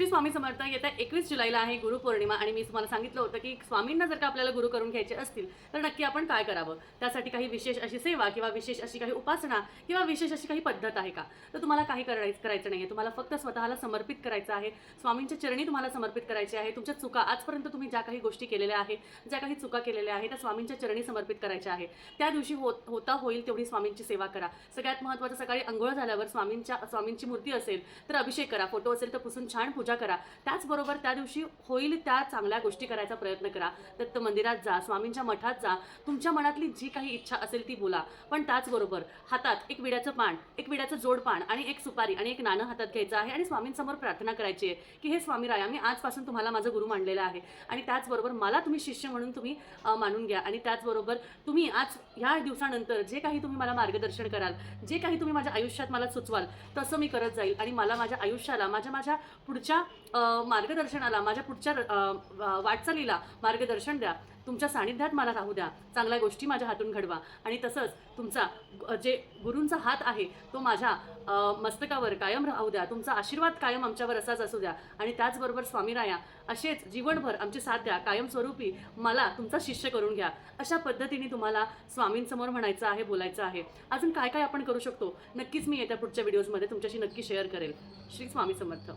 श्री स्वामी समर्थ येत्या एकवीस जुलैला आहे गुरुपौर्णिमा आणि मी तुम्हाला सांगितलं होतं की स्वामींना जर का आपल्याला गुरु करून घ्यायचे असतील तर नक्की आपण काय करावं? त्यासाठी काही विशेष अशी सेवा किंवा विशेष अशी काही उपासना किंवा विशेष अशी काही पद्धत आहे का? तर तुम्हाला काही करायचं करायचं नाही आहे तुम्हाला फक्त स्वतःला समर्पित करायचं आहे. स्वामींच्या चरणी तुम्हाला समर्पित करायचे आहे. तुमच्या चुका आजपर्यंत तुम्ही ज्या काही गोष्टी केलेल्या आहेत ज्या काही चुका केलेल्या आहेत त्या स्वामींच्या चरणी समर्पित करायच्या आहे त्या दिवशी होत होता होईल तेवढी स्वामींची सेवा करा. सगळ्यात महत्त्वाचं सकाळी अंघोळ झाल्यावर स्वामींच्या स्वामींची मूर्ती असेल तर अभिषेक करा. फोटो असेल तर पुसून छान पूजा करा. त्याचबरोबर त्या दिवशी होईल त्या चांगल्या गोष्टी करायचा प्रयत्न करा. दत्त मंदिरात जा स्वामींच्या मठात जा. तुमच्या मनातली जी काही इच्छा असेल ती बोला. पण त्याचबरोबर हातात एक विड्याचं पान एक विड्याचं जोड पान आणि एक सुपारी आणि एक नाणं हातात घ्यायचं आहे आणि स्वामींसमोर प्रार्थना करायची आहे की हे स्वामी राया मी आजपासून तुम्हाला माझं गुरु मानलेलं आहे. आणि त्याचबरोबर मला तुम्ही शिष्य म्हणून तुम्ही मानून घ्या. आणि त्याचबरोबर तुम्ही आज ह्या दिवसानंतर जे काही तुम्ही मला मार्गदर्शन कराल जे काही तुम्ही माझ्या आयुष्यात मला सुचवाल तसं मी करत जाईल. आणि मला माझ्या आयुष्याला माझ्या माझ्या पुढच्या माझ्या मार्गदर्शनाला माझ्या पुढच्या वाटचालीला मार्गदर्शन द्या. तुमच्या सानिध्यात मला राहू द्या. चांगल्या गोष्टी माझ्या हातून घडवा. आणि तसंच तुमचा जे गुरूंचा हात आहे तो माझ्या मस्तकावर कायम राहू द्या. तुमचा आशीर्वाद कायम आमच्यावर असाच असू द्या. आणि त्याचबरोबर स्वामीराया असेच जीवनभर आमची साथ द्या. कायमस्वरूपी मला तुमचा शिष्य करून घ्या. अशा पद्धतीने तुम्हाला स्वामींसमोर म्हणायचं आहे बोलायचं आहे. अजून काय काय आपण करू शकतो? नक्कीच मी येत्या पुढच्या व्हिडिओजमध्ये तुमच्याशी नक्की शेअर करेल. श्री स्वामी समर्थ.